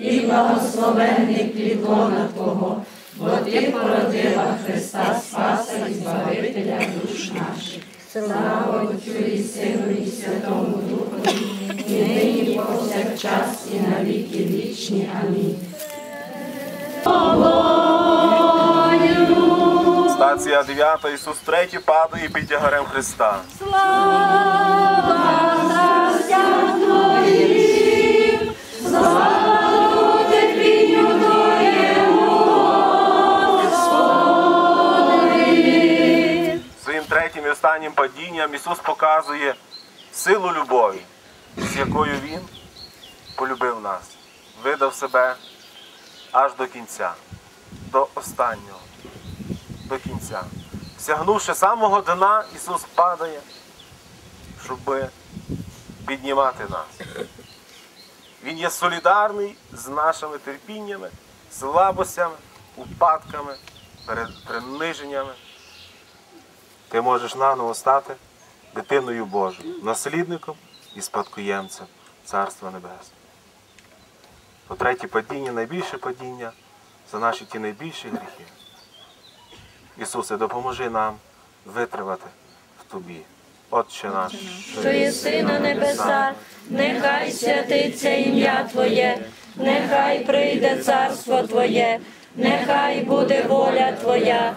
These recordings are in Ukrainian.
і благословенний плід Твого, бо Ти породила Христа Спаса і Збавителя душ наших. Слава Отцю і Сину, і Святому Духові, і нині, і повсякчас, і на віки вічні. Амінь. Стація 9. Ісус третій падає під тягарем Христа. Своїм останнім падінням Ісус показує силу любові, з якою Він полюбив нас, видав себе аж до кінця, до останнього, до кінця. Сягнувши самого дна, Ісус падає, щоб піднімати нас. Він є солідарний з нашими терпіннями, слабостями, упадками, приниженнями. Ти можеш наново стати дитиною Божою, наслідником і спадкоємцем Царства Небесного. По третє падіння, найбільше падіння за наші ті найбільші гріхи. Ісусе, допоможи нам витривати в Тобі. Отче наш, що єси на небесах, нехай святиться ім'я Твоє, нехай прийде царство Твоє, нехай буде воля Твоя,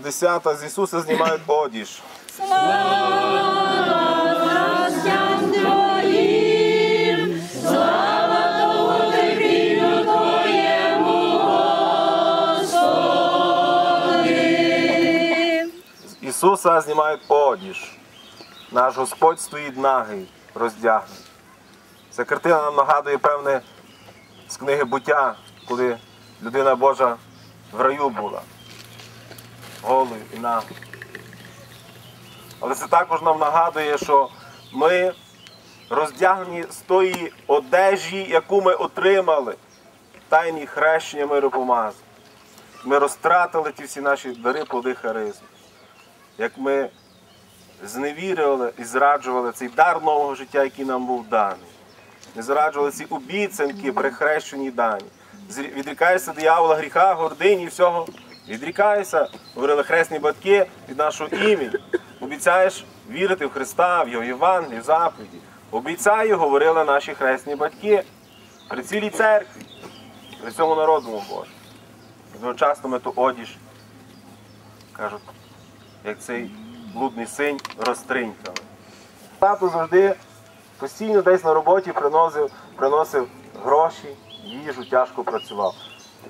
Стація 10. З Ісуса знімають одіж. Ісуса знімають одіж. Наш Господь стоїть нагий, роздягнений. Ця картина нам нагадує певне з книги буття, коли людина Божа в раю була. Голою і нагою. Але це також нам нагадує, що ми роздягнені з тої одежі, яку ми отримали тайні хрещення миропомазу. Ми розтратили ті всі наші дари плоди харизму. Як ми зневірювали і зраджували цей дар нового життя, який нам був даний. Ми зраджували ці обіцянки при хрещенні дані. Відрікаєшся диявола, гріха, гордині і всього. Відрікаєшся, говорили хресні батьки від нашого імені. Обіцяєш вірити в Христа, в Його Євангелії, в заповіді. Обіцяю, говорили наші хресні батьки при цілій церкві, при цьому народному Божому. Одночасно ми ту одіж, кажуть, як цей блудний синь розтринькали. Тато завжди постійно десь на роботі приносив, приносив гроші, їжу, тяжко працював.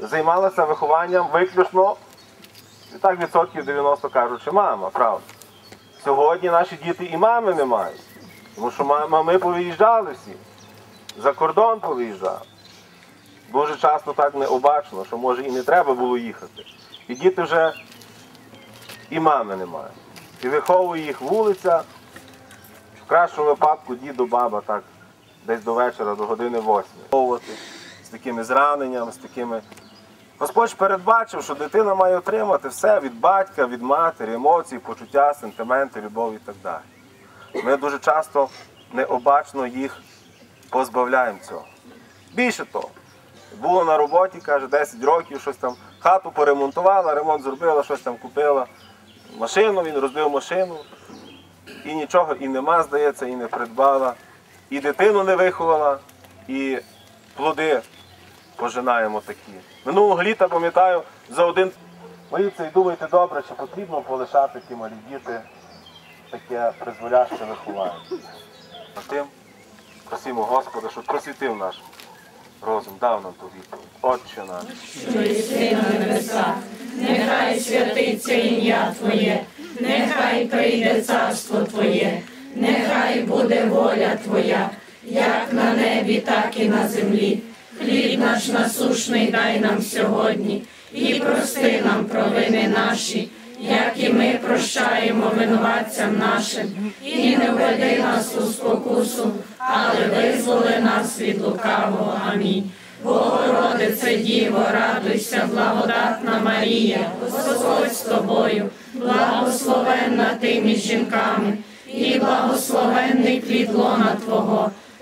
Займалася вихованням виключно, і так відсотків 90 кажучи, мама, правда. Сьогодні наші діти і мами не мають. Тому що мами повиїжджали всі. За кордон повиїжджали. дуже часто так необачно, що може і не треба було їхати. І діти вже і мами немає. І виховує їх вулиця. В кращому випадку діду, баба так десь до вечора, до години восьми. З такими зраненнями, з такими. Господь передбачив, що дитина має отримати все від батька, від матері, емоції, почуття, сентименти, любов і так далі. Ми дуже часто необачно їх позбавляємо цього. Більше того, було на роботі, каже, 10 років, щось там хату поремонтувала, ремонт зробила, щось там купила. Машину, він розбив машину, і нічого і нема, здається, і не придбала. І дитину не виховала, і плоди пожинаємо такі. Минулого літа, пам'ятаю, за один боїться і думайте добре, чи потрібно полишати ті малі діти таке призволяще виховання. А тим просимо Господа, щоб просвітив наш розум, дав нам ту відповідь. Отче наш. що єси на небесах, нехай святиться ім'я Твоє, нехай прийде царство Твоє, нехай буде воля Твоя, як на небі, так і на землі. Хліб наш насушний дай нам сьогодні, і прости нам провини наші, як і ми прощаємо винуватцям нашим, і не введи нас у спокусу, але визволи нас від лукавого. Амінь. Богородице Діво, радуйся, благодатна Марія, Господь з тобою, благословенна ти між жінками, і благословенний плід лона Твого,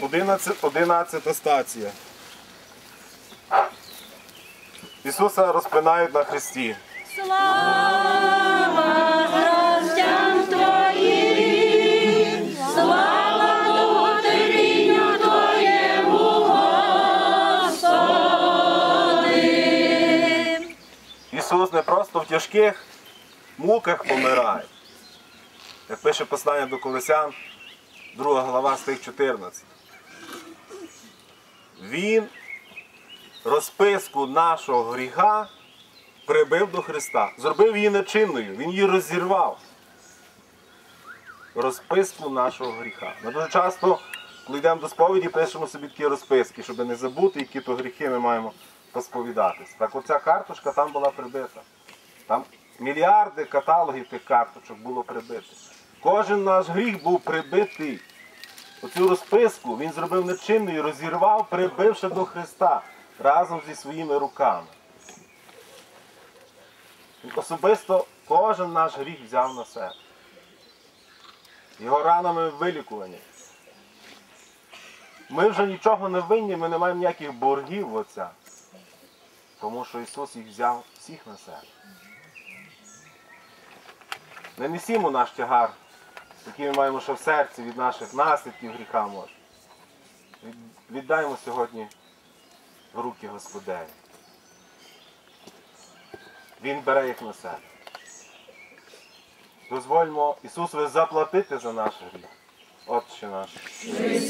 Одинадцять- Одинадцята стація. Ісуса розпинають на хресті. Слава гроздям Твоїм, слава дотерінню Твоєму, Господи. Ісус не просто в тяжких муках помирає. Як пише послання до Колесян, 2 глава стих 14. Він розписку нашого гріха прибив до Христа, зробив її нечинною, Він її розірвав. Розписку нашого гріха. Ми дуже часто, коли йдемо до сповіді, пишемо собі такі розписки, щоб не забути, які то гріхи ми маємо посповідатись. Так оця карточка там була прибита. Там мільярди каталогів тих карточок було прибито. Кожен наш гріх був прибитий. Оцю розписку він зробив нечинною, розірвав, прибивши до Христа разом зі своїми руками. Він особисто кожен наш гріх взяв на себе. Його ранами вилікувані. Ми вже нічого не винні, ми не маємо ніяких боргів Отця. Тому що Ісус їх взяв всіх на себе. Не несімо наш тягар, який ми маємо ще в серці від наших наслідків гріха може. Від- Віддаймо сьогодні в руки Господеві. Він бере їх на себе. Дозвольмо Ісусові заплатити за наш гріх. Отче наш.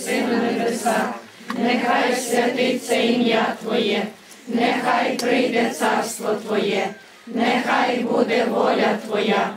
Сину небеса, нехай святиться ім'я Твоє, нехай прийде царство Твоє, нехай буде воля Твоя,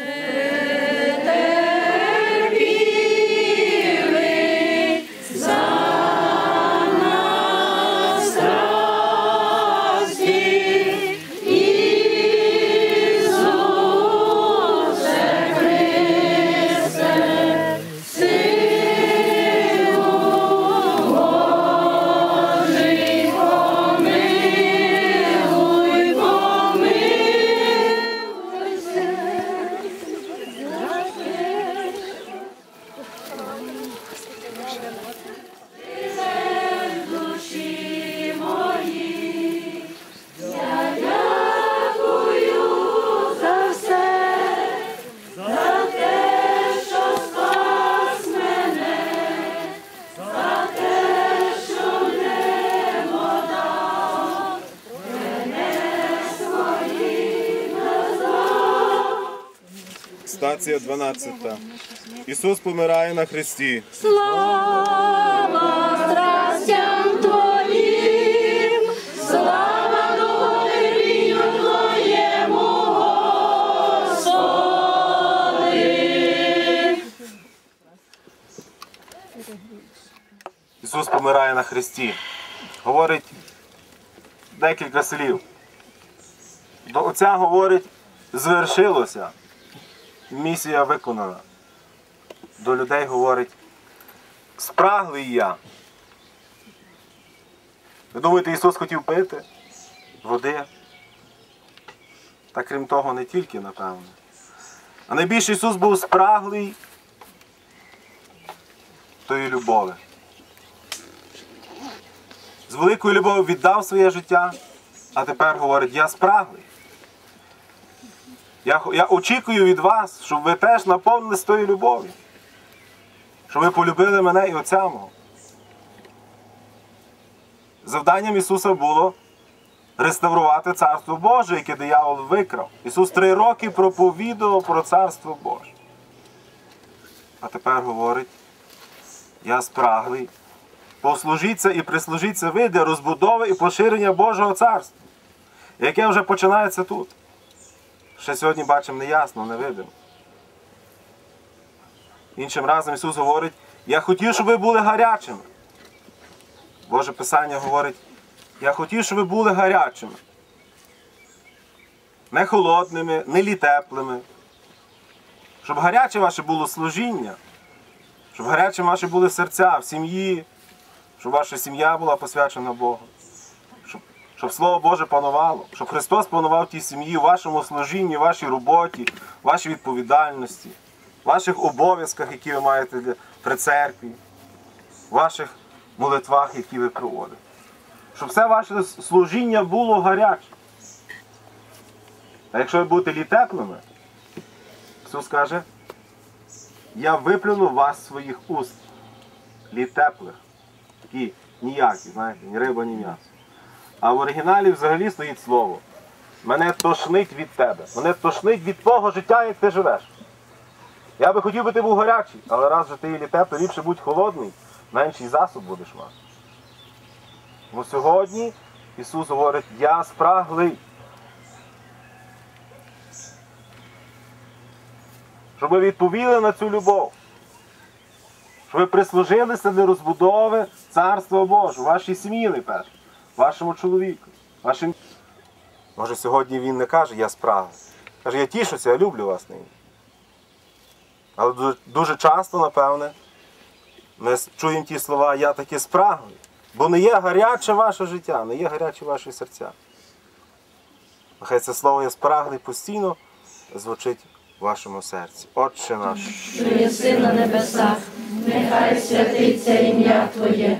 Стація 12. Ісус помирає на хресті. Слава страстям Твоїм, слава доверію Твоєму, Господи. Ісус помирає на хресті. Говорить декілька слів. До Отця говорить, звершилося. Місія виконана. До людей говорить, спраглий я. Ви думаєте, Ісус хотів пити води? Та крім того, не тільки, напевно. А найбільше Ісус був спраглий тої любові. З великою любов'ю віддав своє життя, а тепер говорить, я спраглий. Я, я очікую від вас, щоб ви теж наповнились тою любов'ю. Щоб ви полюбили мене і Отця мого. Завданням Ісуса було реставрувати Царство Боже, яке диявол викрав. Ісус три роки проповідував про Царство Боже. А тепер говорить, я спраглий. Послужіться і прислужіться ви для розбудови і поширення Божого царства, яке вже починається тут. Ще сьогодні бачимо неясно, не видимо. Іншим разом Ісус говорить, я хотів, щоб ви були гарячими. Боже Писання говорить, я хотів, щоб ви були гарячими. Не холодними, не літеплими. Щоб гаряче ваше було служіння, щоб гарячим ваші були серця в сім'ї, щоб ваша сім'я була посвячена Богу, щоб, Слово Боже панувало, щоб Христос панував в тій сім'ї, в вашому служінні, вашій роботі, вашій відповідальності, ваших обов'язках, які ви маєте при церкві, ваших молитвах, які ви проводите. Щоб все ваше служіння було гаряче. А якщо ви будете літеплими, Ісус каже, я виплюну вас своїх уст, літеплих такі ніякі, знаєте, ні риба, ні м'ясо. А в оригіналі взагалі стоїть слово. Мене тошнить від тебе. Мене тошнить від того життя, як ти живеш. Я би хотів би ти був гарячий, але раз же ти і теплий, ліпше будь холодний, менший засоб будеш мати. Ну сьогодні Ісус говорить, я спраглий. Щоб ви відповіли на цю любов щоб ви прислужилися для розбудови Царства Божого, вашій сім'ї найперше, вашому чоловіку, вашим. Може, сьогодні він не каже, я спраглий. Каже, я тішуся, я люблю вас нині. Але дуже, дуже часто, напевне, ми чуємо ті слова Я таки спраглий. Бо не є гаряче ваше життя, не є гарячі ваші серця. Нехай це слово я спраглий постійно звучить в вашому серці. Отче наш. що єси на небесах, нехай святиться ім'я Твоє,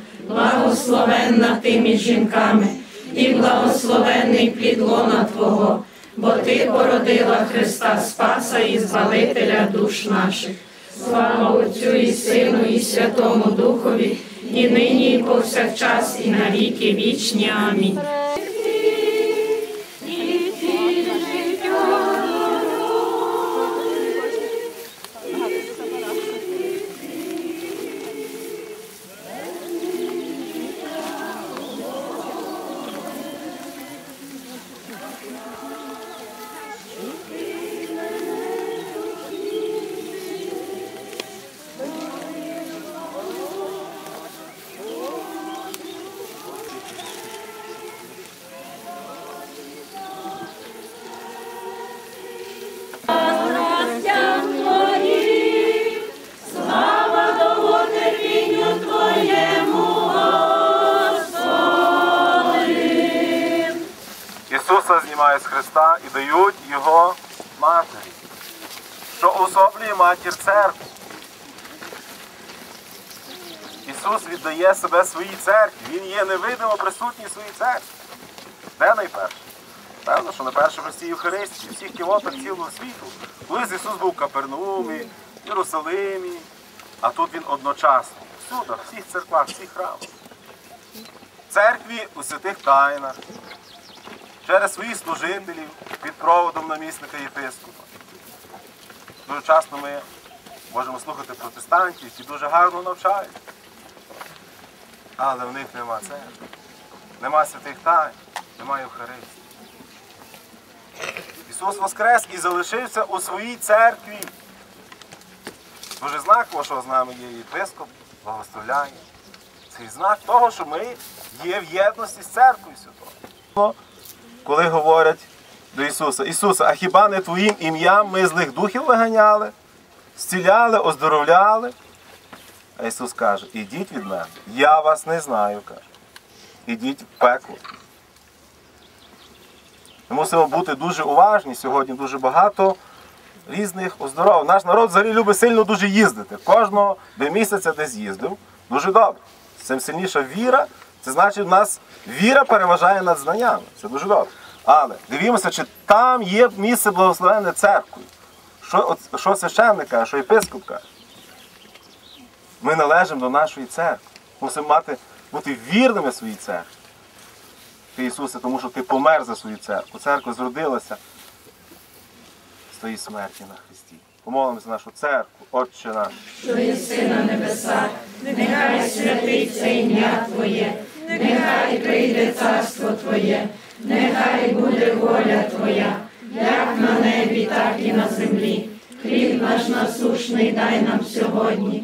благословенна ти між жінками, і благословенний плід лона Твого, бо Ти породила Христа Спаса і Збавителя душ наших. Слава Отцю і Сину, і Святому Духові, і нині, і повсякчас, і на віки вічні. Амінь. Ісус віддає себе своїй церкві. Він є невидимо присутній своїй церкві. Де найперше? Певно, що на першому місці Євхаристії, всіх кілотах цілого світу. Колись Ісус був в Капернаумі, в Єрусалимі, а тут Він одночасно. Всюди, в всіх церквах, всіх храмах. В церкві у святих тайнах, через своїх служителів під проводом намісника єпископа. Дуже часто ми можемо слухати протестантів, які дуже гарно навчають. Але в них нема церкви, нема святих тайн, немає Євхаристії. Ісус Воскрес і залишився у своїй церкві. Дуже знаково, що з нами є єпископ, благословляє. Цей знак того, що ми є в єдності з церквою святою. Коли говорять до Ісуса, Ісуса, а хіба не Твоїм ім'ям ми злих духів виганяли, зціляли, оздоровляли? А Ісус каже, ідіть від мене, я вас не знаю, каже. Ідіть в пекло. Ми мусимо бути дуже уважні. Сьогодні дуже багато різних оздоровлень. Наш народ взагалі любить сильно дуже їздити. Кожного би місяця десь їздив. Дуже добре. Цим сильніша віра, це значить, у нас віра переважає над знаннями. Це дуже добре. Але дивімося, чи там є місце благословенне церквою. Що, що священник каже, що єпископ каже. Ми належимо до нашої церкви. Мусимо мати, бути вірними своїй церкві. Ти, Ісусе, тому що ти помер за свою церкву. Церква зродилася з твоєї смерті на Христі. Помолимося за нашу церкву, Отче наш. що єси на небесах, нехай святиться ім'я Твоє, нехай прийде царство Твоє, нехай буде воля Твоя, як на небі, так і на землі. Хліб наш насушний дай нам сьогодні,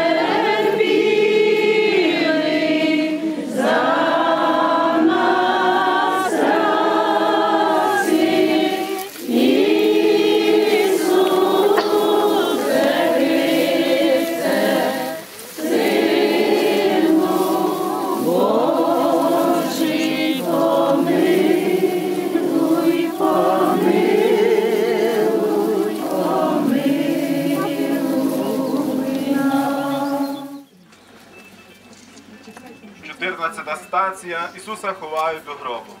Чотирнадцята стація. Ісуса ховають до гробу.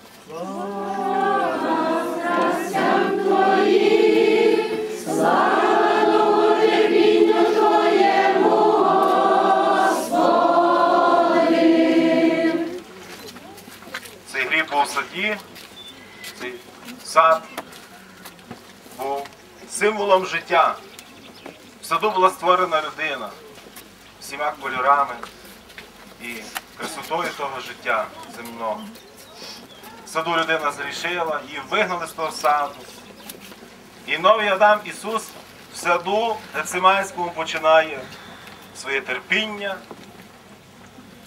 Цей гріб був в саді, цей сад був символом життя. В саду була створена людина всіма кольорами і красотою того життя земного. Саду людина зрішила, її вигнали з того саду. І новий Адам Ісус в саду Гециманському починає своє терпіння.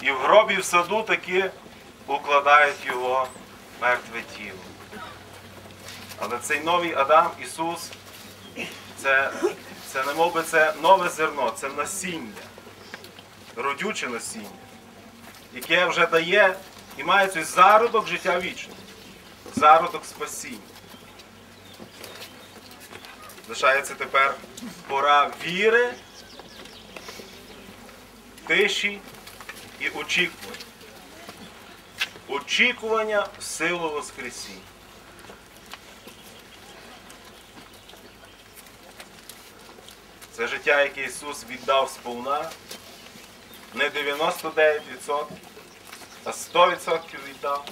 І в гробі в саду таки укладають його мертве тіло. Але цей новий Адам Ісус це, це не мов би це нове зерно, це насіння, родюче насіння яке вже дає і має цей зародок життя вічного, зародок спасіння. Лишається тепер пора віри, тиші і очікування. Очікування в силу Воскресіння. Це життя, яке Ісус віддав сповна, не 99%, а 100% віддав.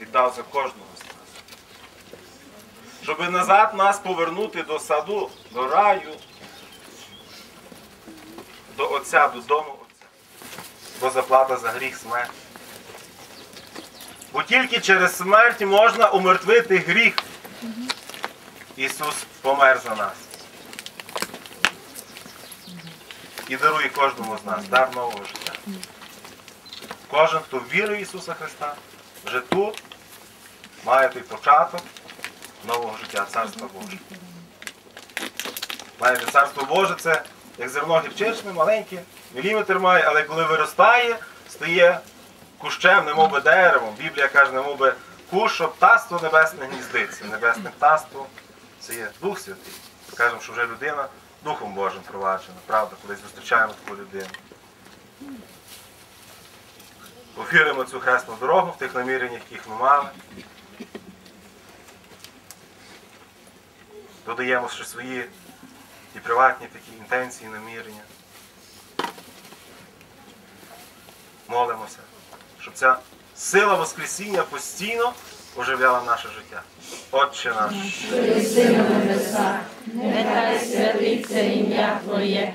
Віддав за кожного з нас. Щоб назад нас повернути до саду, до раю, до Отця, до дому Отця. бо заплата за гріх смерть. Бо тільки через смерть можна умертвити гріх. Ісус помер за нас. І дарує кожному з нас дар нового життя. Кожен, хто вірує в Ісуса Христа, вже тут має той початок нового життя, Царства Божого. Знаєте, Царство Боже це як зерно гірчичне, маленьке, міліметр має, але коли виростає, стає кущем, немов би деревом. Біблія каже, немов би кущ, що птаство небесне гніздиться. Небесне птаство це є Дух Святий. Скажемо, що вже людина Духом Божим проваджена, правда, колись зустрічаємо таку людину. Повіримо цю хресну дорогу в тих наміреннях, яких ми мали. Додаємо ще свої і приватні такі інтенції, намірення. Молимося, щоб ця сила Воскресіння постійно оживляла наше життя. Отче наш. Нехай святиться ім'я Твоє,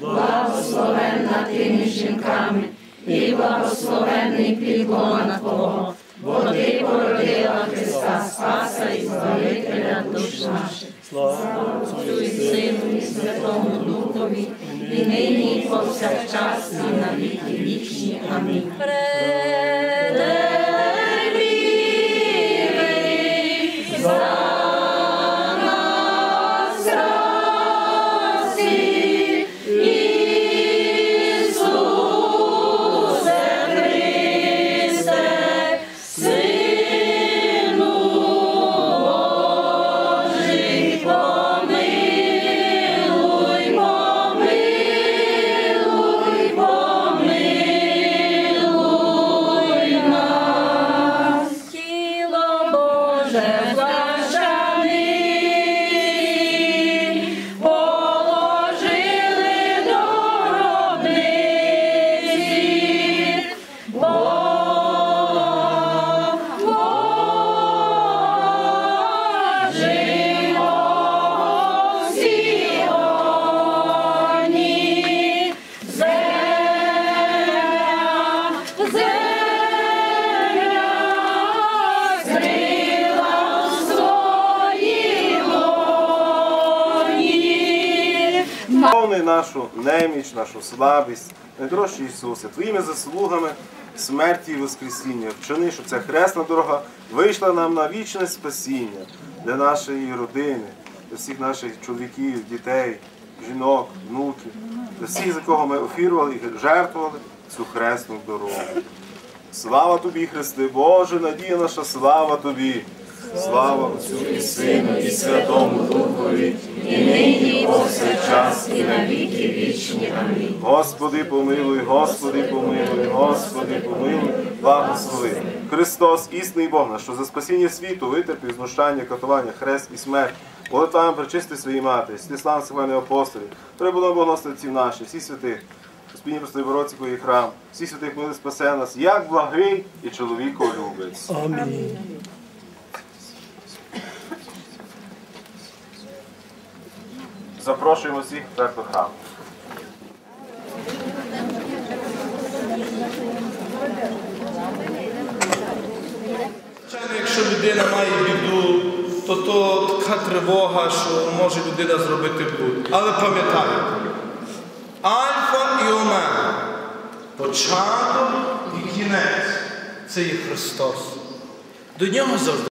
благословенна ти між жінками, і благословенний підлона Твого, бо ти породила Христа Спаса і Збавителя душ наших. Слава Отцю Сину і Святому Духові, і нині, і повсякчас, і на віки вічні. Амінь. Повни нашу неміч, нашу слабість, найдорожчий Ісусе, Твоїми заслугами смерті і Воскресіння. Вчини, щоб ця хресна дорога вийшла нам на вічне спасіння для нашої родини, для всіх наших чоловіків, дітей, жінок, внуків, для всіх, за кого ми офірували і жертвували цю хресну дорогу. Слава тобі, Христе Боже, надія наша, слава тобі. Слава Отцю і Сину, і Святому Духові, і нині, і повсякчас, і на віки вічні. Амінь. Господи, помилуй, Господи, помилуй, Господи, помилуй, благослови. Христос, істинний Бог наш, що за спасіння світу витерпів знущання, катування, хрест і смерть. Молитвами причисти своїй матері, сліслав Сиваний апостолів, прибуло богословців наших, всі святих, Господині простої і храм, всі святих мили спасе нас, як благий і чоловіколюбець. Амінь. Запрошуємо всіх тепер до храму. Якщо людина має біду, то то така тривога, що може людина зробити блуд. Але пам'ятайте, Альфа і Омега, початок і кінець це є Христос. До нього завжди.